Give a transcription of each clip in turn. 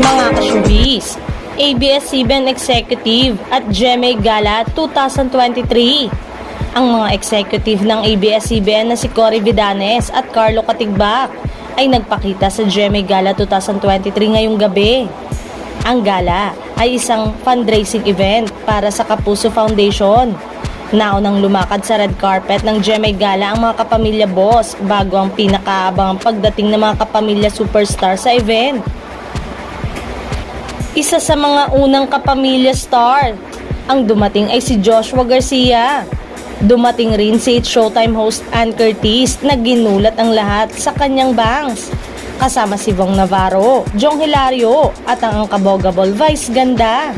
Mga ka-showbiz, ABS-CBN Executive at GMA Gala 2023. Ang mga executive ng ABS-CBN na si Cory Vidanes at Carlo Katigbak ay nagpakita sa GMA Gala 2023 ngayong gabi. Ang gala ay isang fundraising event para sa Kapuso Foundation. Naunang lumakad sa red carpet ng GMA Gala ang mga kapamilya boss bago ang pinakaabangang pagdating ng mga kapamilya superstar sa event. Isa sa mga unang kapamilya star ang dumating ay si Joshua Garcia. Dumating rin si Showtime host Ann Curtis na ginulat ang lahat sa kanyang bangs. Kasama si Vong Navarro, Jong Hilario at ang Angkabogable Vice Ganda.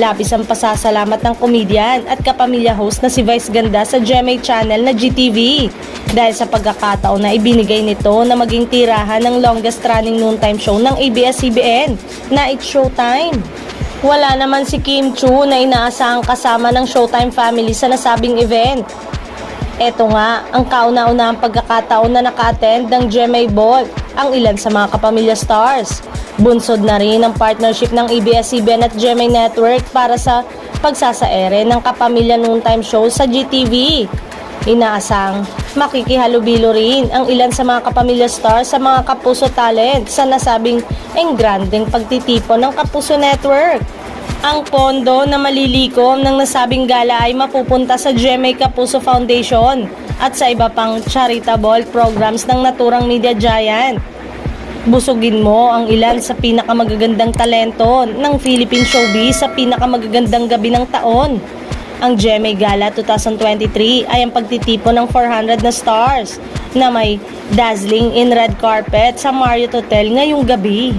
Labis ang pasasalamat ng komedyan at kapamilya host na si Vice Ganda sa GMA channel na GTV dahil sa pagkakataon na ibinigay nito na maging tirahan ng longest running noontime show ng ABS-CBN na It's Showtime. Wala naman si Kim Chu na inaasahang kasama ng Showtime family sa nasabing event. Ito nga, ang kauna-unahang pagkakataon na naka-attend ng GMA Ball ang ilan sa mga kapamilya stars. Bunsod na rin ang partnership ng ABS-CBN at GMA Network para sa pagsasaere ng kapamilya noontime show sa GTV. Inaasang makikihalubilo rin ang ilan sa mga kapamilya stars sa mga Kapuso Talent sa nasabing engrandeng pagtitipon ng Kapuso Network. Ang pondo na malilikom ng nasabing gala ay mapupunta sa GMA Kapuso Foundation at sa iba pang charitable programs ng naturang media giant. Busugin mo ang ilan sa pinakamagagandang talento ng Philippine showbiz sa pinakamagagandang gabi ng taon. Ang GMA Gala 2023 ay ang pagtitipon ng 400 na stars na may dazzling in red carpet sa Marriott Hotel ngayong gabi.